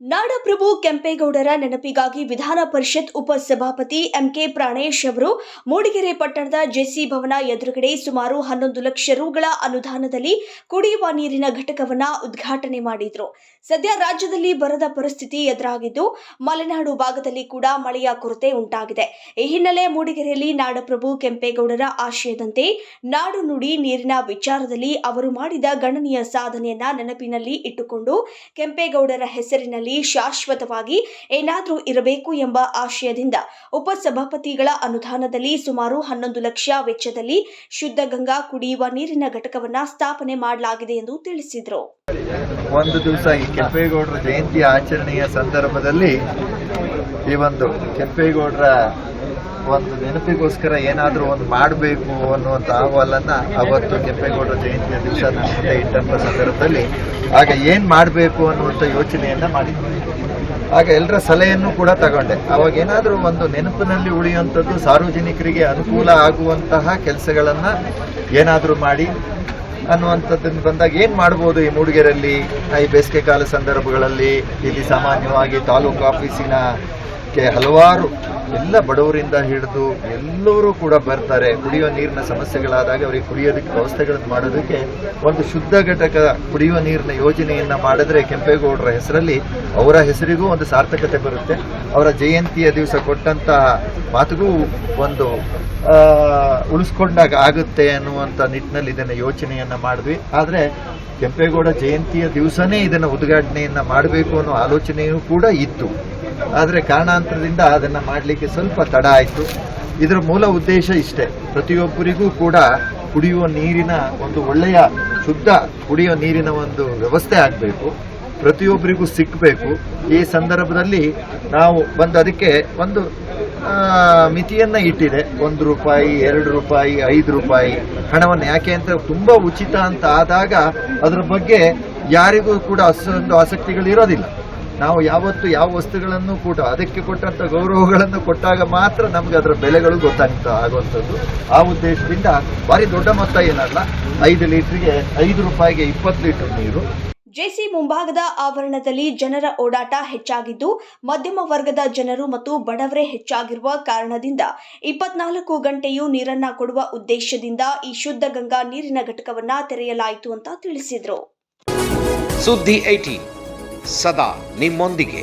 ನಾಡಪ್ರಭು ಕೆಂಪೇಗೌಡರ ನೆನಪಿಗಾಗಿ ವಿಧಾನ ಪರಿಷತ್ ಉಪಸಭಾಪತಿ ಎಂಕೆ ಪ್ರಾಣೇಶ್ ಅವರು ಮೂಡಿಗೆರೆ ಪಟ್ಟಣದ ಜೆಸಿ ಭವನ ಎದುರುಗಡೆ ಸುಮಾರು ಹನ್ನೊಂದು ಲಕ್ಷ ರುಗಳ ಅನುದಾನದಲ್ಲಿ ಕುಡಿಯುವ ನೀರಿನ ಘಟಕವನ್ನ ಉದ್ಘಾಟನೆ ಮಾಡಿದ್ರು. ಸದ್ಯ ರಾಜ್ಯದಲ್ಲಿ ಬರದ ಪರಿಸ್ಥಿತಿ ಎದುರಾಗಿದ್ದು, ಮಲೆನಾಡು ಭಾಗದಲ್ಲಿ ಕೂಡ ಮಳೆಯ ಕೊರತೆ ಉಂಟಾಗಿದೆ. ಈ ಹಿನ್ನೆಲೆ ಮೂಡಿಗೆರೆಯಲ್ಲಿ ನಾಡಪ್ರಭು ಕೆಂಪೇಗೌಡರ ಆಶಯದಂತೆ ನಾಡು ನುಡಿ ನೀರಿನ ವಿಚಾರದಲ್ಲಿ ಅವರು ಮಾಡಿದ ಗಣನೀಯ ಸಾಧನೆಯನ್ನ ನೆನಪಿನಲ್ಲಿ ಇಟ್ಟುಕೊಂಡು ಕೆಂಪೇಗೌಡರ ಹೆಸರಿನಲ್ಲಿ ಶಾಶ್ವತವಾಗಿ ಏನಾದರೂ ಇರಬೇಕು ಎಂಬ ಆಶಯದಿಂದ ಉಪಸಭಾಪತಿಗಳ ಅನುದಾನದಲ್ಲಿ ಸುಮಾರು ಹನ್ನೊಂದು ಲಕ್ಷ ವೆಚ್ಚದಲ್ಲಿ ಶುದ್ಧ ಗಂಗಾ ಕುಡಿಯುವ ನೀರಿನ ಘಟಕವನ್ನ ಸ್ಥಾಪನೆ ಮಾಡಲಾಗಿದೆ ಎಂದು ತಿಳಿಸಿದರು. ಒಂದು ದಿವಸ ಈ ಕೆಂಪೇಗೌಡರ ಜಯಂತಿ ಆಚರಣೆಯ ಸಂದರ್ಭದಲ್ಲಿ ಈ ಒಂದು ಕೆಂಪೇಗೌಡರ ಒಂದು ನೆನಪಿಗೋಸ್ಕರ ಏನಾದರೂ ಒಂದು ಮಾಡಬೇಕು ಅನ್ನುವಂಥ ಅಹವಾಲನ್ನ ಅವತ್ತು ಕೆಂಪೇಗೌಡರ ಜಯಂತಿಯ ದಿವಸ ನನ್ನ ಮುಂದೆ ಸಂದರ್ಭದಲ್ಲಿ. ಆಗ ಏನು ಮಾಡಬೇಕು ಅನ್ನುವಂಥ ಯೋಚನೆಯನ್ನ ಮಾಡಿದ್ದೆ ಆಗ ಎಲ್ಲರ ಸಲಹೆಯನ್ನು ಕೂಡ ತಗೊಂಡೆ. ಅವಾಗ ಏನಾದರೂ ಒಂದು ನೆನಪಿನಲ್ಲಿ ಉಳಿಯುವಂಥದ್ದು, ಸಾರ್ವಜನಿಕರಿಗೆ ಅನುಕೂಲ ಆಗುವಂತಹ ಕೆಲಸಗಳನ್ನು ಏನಾದರೂ ಮಾಡಿ ಅನ್ನುವಂಥದ್ದನ್ನು ಬಂದಾಗ ಏನು ಮಾಡ್ಬೋದು ಈ ಮೂಡಿಗೆರೆಯಲ್ಲಿ ಈ ಬೇಸಿಗೆ ಕಾಲ ಸಂದರ್ಭಗಳಲ್ಲಿ ಇಲ್ಲಿ ಸಾಮಾನ್ಯವಾಗಿ ತಾಲೂಕು ಆಫೀಸಿನ ಹಲವಾರು ಎಲ್ಲ ಬಡವರಿಂದ ಹಿಡಿದು ಎಲ್ಲರೂ ಕೂಡ ಬರ್ತಾರೆ. ಕುಡಿಯುವ ನೀರಿನ ಸಮಸ್ಯೆಗಳಾದಾಗ ಅವರಿಗೆ ಕುಡಿಯೋದಕ್ಕೆ ವ್ಯವಸ್ಥೆಗಳನ್ನು ಮಾಡೋದಕ್ಕೆ ಒಂದು ಶುದ್ಧ ಘಟಕ ಕುಡಿಯುವ ನೀರಿನ ಯೋಜನೆಯನ್ನ ಮಾಡಿದ್ರೆ ಕೆಂಪೇಗೌಡರ ಹೆಸರಲ್ಲಿ ಅವರ ಹೆಸರಿಗೂ ಒಂದು ಸಾರ್ಥಕತೆ ಬರುತ್ತೆ. ಅವರ ಜಯಂತಿಯ ದಿವಸ ಕೊಟ್ಟಂತಹ ಮಾತುಗೂ ಒಂದು ಉಳಿಸ್ಕೊಂಡಾಗ ಆಗುತ್ತೆ ಅನ್ನುವಂಥ ನಿಟ್ಟಿನಲ್ಲಿ ಇದನ್ನು ಯೋಚನೆಯನ್ನ ಮಾಡಿದ್ವಿ. ಆದರೆ ಕೆಂಪೇಗೌಡ ಜಯಂತಿಯ ದಿವಸನೇ ಇದನ್ನು ಉದ್ಘಾಟನೆಯನ್ನ ಮಾಡಬೇಕು ಅನ್ನೋ ಆಲೋಚನೆಯೂ ಕೂಡ ಇತ್ತು. ಆದರೆ ಕಾರಣಾಂತರದಿಂದ ಅದನ್ನು ಮಾಡಲಿಕ್ಕೆ ಸ್ವಲ್ಪ ತಡ ಆಯಿತು. ಇದರ ಮೂಲ ಉದ್ದೇಶ ಇಷ್ಟೇ. ಪ್ರತಿಯೊಬ್ಬರಿಗೂ ಕೂಡ ಕುಡಿಯುವ ನೀರಿನ ಒಂದು ಒಳ್ಳೆಯ ಶುದ್ಧ ಕುಡಿಯುವ ನೀರಿನ ಒಂದು ವ್ಯವಸ್ಥೆ ಆಗಬೇಕು. ಪ್ರತಿಯೊಬ್ಬರಿಗೂ ಸಿಕ್ಕಬೇಕು ಈ ಸಂದರ್ಭದಲ್ಲಿ ನಾವು ಬಂದು ಅದಕ್ಕೆ ಒಂದು ಮಿತಿಯನ್ನು ಇಟ್ಟಿದೆ. ಒಂದು ರೂಪಾಯಿ, ಎರಡು ರೂಪಾಯಿ, ಐದು ರೂಪಾಯಿ ಹಣವನ್ನು. ಯಾಕೆ ಅಂತ ತುಂಬಾ ಉಚಿತ ಅಂತ ಆದಾಗ ಅದರ ಬಗ್ಗೆ ಯಾರಿಗೂ ಕೂಡ ಅಷ್ಟೊಂದು ಆಸಕ್ತಿಗಳು ಇರೋದಿಲ್ಲ. ನಾವು ಯಾವತ್ತು ಯಾವ ವಸ್ತುಗಳನ್ನು ಕೂಡ ಅದಕ್ಕೆ ಕೊಟ್ಟಂತ ಗೌರವಗಳನ್ನು ಕೊಟ್ಟಾಗ ಮಾತ್ರ ನಮ್ಗೆ ಅದರ ಬೆಲೆಗಳು ಗೊತ್ತಾಗ್ತಾ ಆಗುವಂಥದ್ದು. ಆ ಉದ್ದೇಶದಿಂದ ಭಾರಿ ದೊಡ್ಡ ಮೊತ್ತ ಏನಲ್ಲ ಐದು ಲೀಟ್ರಿಗೆ ಐದು ರೂಪಾಯಿಗೆ ಇಪ್ಪತ್ತು ಲೀಟರ್ ನೀರು. ಜೆಸಿ ಮುಂಭಾಗದ ಆವರಣದಲ್ಲಿ ಜನರ ಓಡಾಟ ಹೆಚ್ಚಾಗಿದ್ದು ಮಧ್ಯಮ ವರ್ಗದ ಜನರು ಮತ್ತು ಬಡವರೇ ಹೆಚ್ಚಾಗಿರುವ ಕಾರಣದಿಂದ ಇಪ್ಪತ್ನಾಲ್ಕು ಗಂಟೆಯೂ ನೀರನ್ನ ಕೊಡುವ ಉದ್ದೇಶದಿಂದ ಈ ಶುದ್ಧ ಗಂಗಾ ನೀರಿನ ಘಟಕವನ್ನ ತೆರೆಯಲಾಯಿತು ಅಂತ ತಿಳಿಸಿದರು. ಸುದ್ದಿ ಸದಾ ನಿಮ್ಮೊಂದಿಗೆ.